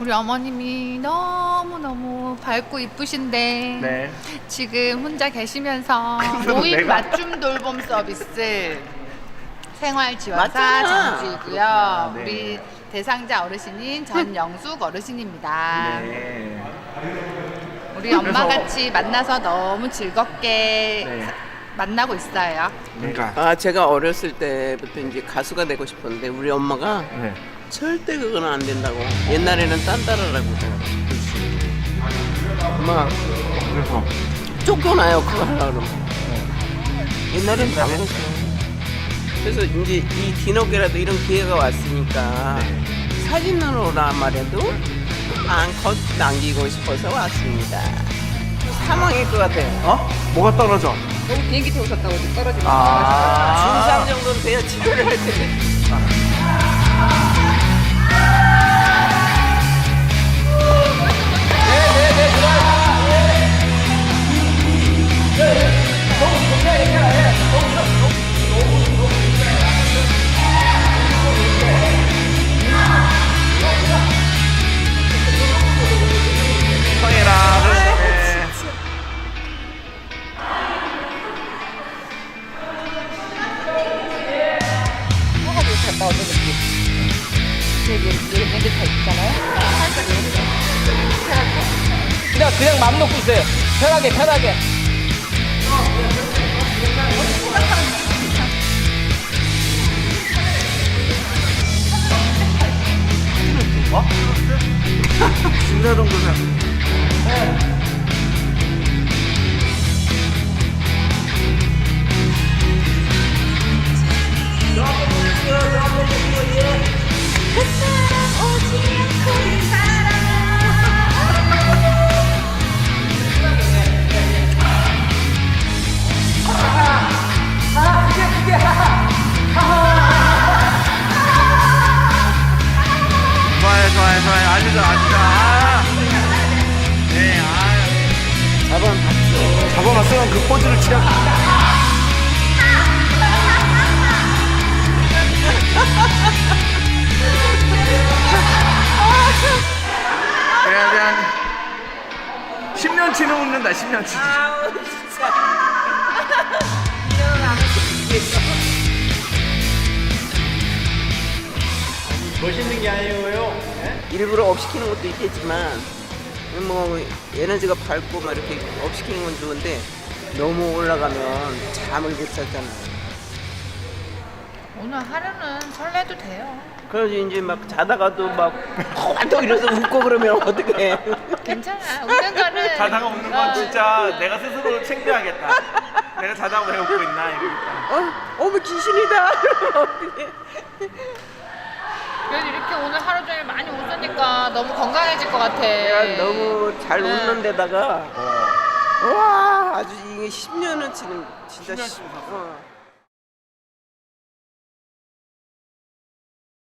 우리 어머님이 너무너무 밝고 이쁘신데 네. 지금 혼자 계시면서 노인 내가- 맞춤 돌봄 서비스 생활 지원사 맞잖아. 전주이고요. 네. 우리 대상자 어르신인 전영숙 어르신입니다. 네. 우리 엄마 그래서- 같이 만나서 너무 즐겁게 네. 만나고 있어요. 그러니까. 아 제가 어렸을 때부터 이제 가수가 되고 싶었는데 우리 엄마가 네. 절대 그건 안 된다고. 옛날에는 딴따라라고 엄마 그래서 쫓겨나요 그거 하려고 그러면. 옛날엔 다 그랬어. 그래서 이제 이 뒤늦게라도 이런 기회가 왔으니까 사진으로란 말해도 안컷 남기고 싶어서 왔습니다. 사망일 것 같아요. 어? 뭐가 떨어져? 너무 비행기 태우셨다고 떨어지면 아. 중상 정도는 돼야 치료를 할 텐데. 오는 느낌. 여기 여기 밴드 타 있잖아요. 살짝 이렇게. 그냥 그냥 맘 놓고 있어요. 편하게 편하게. 신사동 도사. 잡아봤죠. 잡아봤으면 그 포즈를 취하. 내가 그냥 10년치는 웃는다, 10년치. 아우 진짜. 이런 안 웃기겠어. 멋있는 게 아니고요. 일부러 업 시키는 것도 있겠지만 뭐 에너지가 밝고 막 이렇게 업 시키는 건 좋은데 너무 올라가면 잠을 못 자잖아. 오늘 하루는 설레도 돼요. 그래서 이제 막 자다가도 막또 이래서 웃고 그러면 어떡해. 괜찮아. 웃는 거는 자다가 웃는 건 어, 진짜 내가 스스로 챙겨야겠다. 내가 자다가 왜 웃고 있나, 이러겠다. 어, 어머 귀신이다. 그래도 이렇게 오늘 하루 종일 많이 웃으니까 너무 건강해질 것 같아. 내가 너무 잘 네. 웃는 데다가 어. 와 아주 이게 10년은 치는 진짜 10년 시- 치는 어.